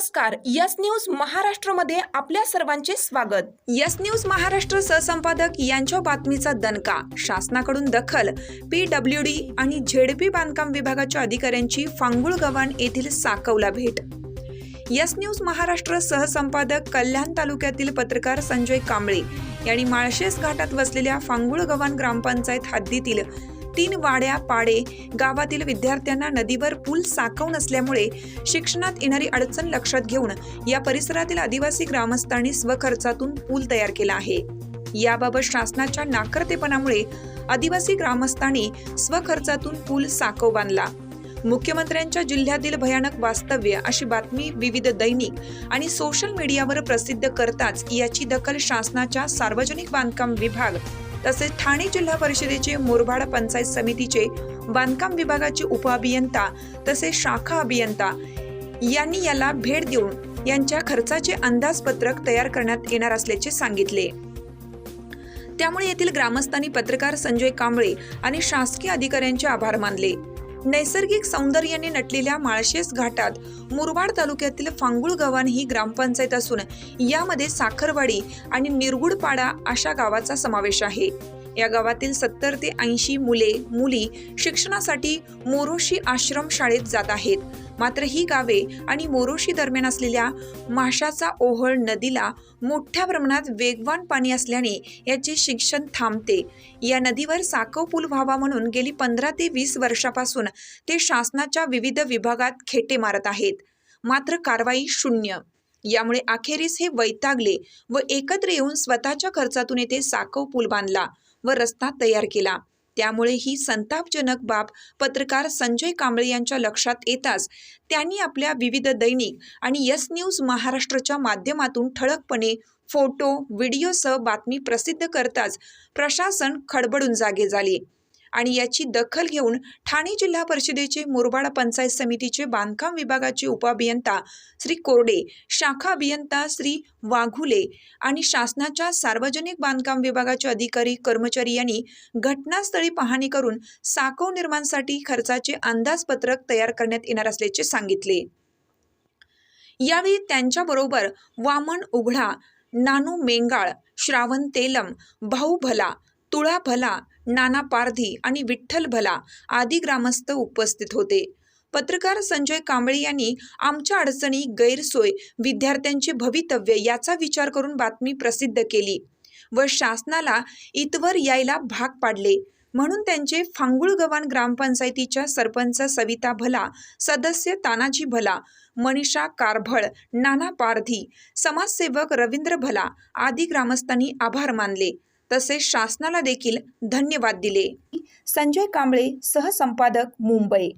नमस्कार. Yes news महाराष्ट्रमध्ये आपल्या सर्वांचे स्वागत. यस न्यूज महाराष्ट्र सहसंपादक यांच्या बातमीचा दणका. शासनाकडून दखल. पी डब्ल्यू डी आणि झेडपी बांधकाम विभागाच्या अधिकाऱ्यांची फांगुळ गव्हाण येथील साकवला भेट. यस न्यूज महाराष्ट्र सहसंपादक कल्याण तालुक्यातील पत्रकार संजय कांबळे यांनी माळशेस घाटात वसलेल्या फांगुळ गव्हाण ग्रामपंचायत हद्दीतील तीन वाड्या पाडे. गावातील विद्यार्थ्यांना नदीवर पूल साकव नसल्यामुळे शिक्षणात येणारी अडचण लक्षात घेऊन या परिसरातील आदिवासी ग्रामस्थांनी स्वखर्चातून पूल तयार केला आहे. याबाबत शासनाच्या नाकर्तेपणामुळे आदिवासी ग्रामस्थांनी स्वखर्चातून पूल साकव बांधला. मुख्यमंत्र्यांच्या जिल्ह्यातील भयानक वास्तव्य अशी बातमी विविध दैनिक आणि सोशल मीडियावर प्रसिद्ध करताच याची दखल शासनाच्या सार्वजनिक बांधकाम विभाग तसेच ठाणे जिल्हा परिषदेचे मुरबाड पंचायत समितीचे बांधकाम विभागाचे उपअभियंता तसेच शाखा अभियंता यांनी याला भेट देऊन यांच्या खर्चाचे अंदाजपत्रक तयार करण्यात येणार असल्याचे सांगितले. त्यामुळे येथील ग्रामस्थांनी पत्रकार संजय कांबळे आणि शासकीय अधिकाऱ्यांचे आभार मानले. नैसर्गिक सौंदर्याने नटलेल्या माळशेस घाटात मुरबाड तालुक्यातील फांगुळ गव्हाण ही ग्रामपंचायत असून यामध्ये साखरवाडी आणि निरगुडपाडा अशा गावाचा समावेश आहे. या गावातील सत्तर ते ऐंशी मुले मुली शिक्षणासाठी मोरोशी आश्रम शाळेत जात आहेत. मात्र ही गावे आणि मोरोशी दरम्यान असलेल्या माशाचा ओहळ नदीला मोठ्या प्रमाणात वेगवान पाणी असल्याने याचे शिक्षण थांबते. या नदीवर साकव पूल व्हावा म्हणून गेली पंधरा ते वीस वर्षापासून ते शासनाच्या विविध विभागात खेटे मारत आहेत. मात्र कारवाई शून्य. यामुळे अखेरीस हे वैतागले व एकत्र येऊन स्वतःच्या खर्चातून येथे साकव पूल बांधला. व रस्ता तयार केला. त्यामुळे ही संतापजनक बाब पत्रकार संजय कांबळे यांच्या लक्षात येताच त्यांनी आपल्या विविध दैनिक आणि यस न्यूज महाराष्ट्राच्या माध्यमातून ठळकपणे फोटो व्हिडिओसह बातमी प्रसिद्ध करताच प्रशासन खडबडून जागे झाले. आणि याची दखल घेऊन ठाणे जिल्हा परिषदेचे मुरबाड पंचायत समितीचे बांधकाम विभागाचे उपअभियंता श्री कोरडे शाखा अभियंता श्री वाघुले आणि शासनाच्या सार्वजनिक बांधकाम विभागाचे अधिकारी कर्मचारी यांनी घटनास्थळी पाहणी करून साकव निर्माणसाठी खर्चाचे अंदाजपत्रक तयार करण्यात येणार असल्याचे सांगितले. यावेळी त्यांच्याबरोबर वामन उघडा नानू मेंगाळ श्रावण तेलम भाऊ भला तुळा भला नाना पारधी आणि विठ्ठल भला आदी ग्रामस्थ उपस्थित होते. पत्रकार संजय कांबळे यांनी आमच्या अडचणी गैरसोय विद्यार्थ्यांचे भवितव्य याचा विचार करून बातमी प्रसिद्ध केली. व शासनाला इतवर यायला भाग पाडले. म्हणून त्यांचे फांगुळगव्हाण ग्रामपंचायतीच्या सरपंच सविता भला सदस्य तानाजी भला मनीषा कारभळ नाना पारधी समाजसेवक रवींद्र भला आदी ग्रामस्थांनी आभार मानले. तसेच शासनाला देखील धन्यवाद दिले. संजय कांबळे सहसंपादक मुंबई.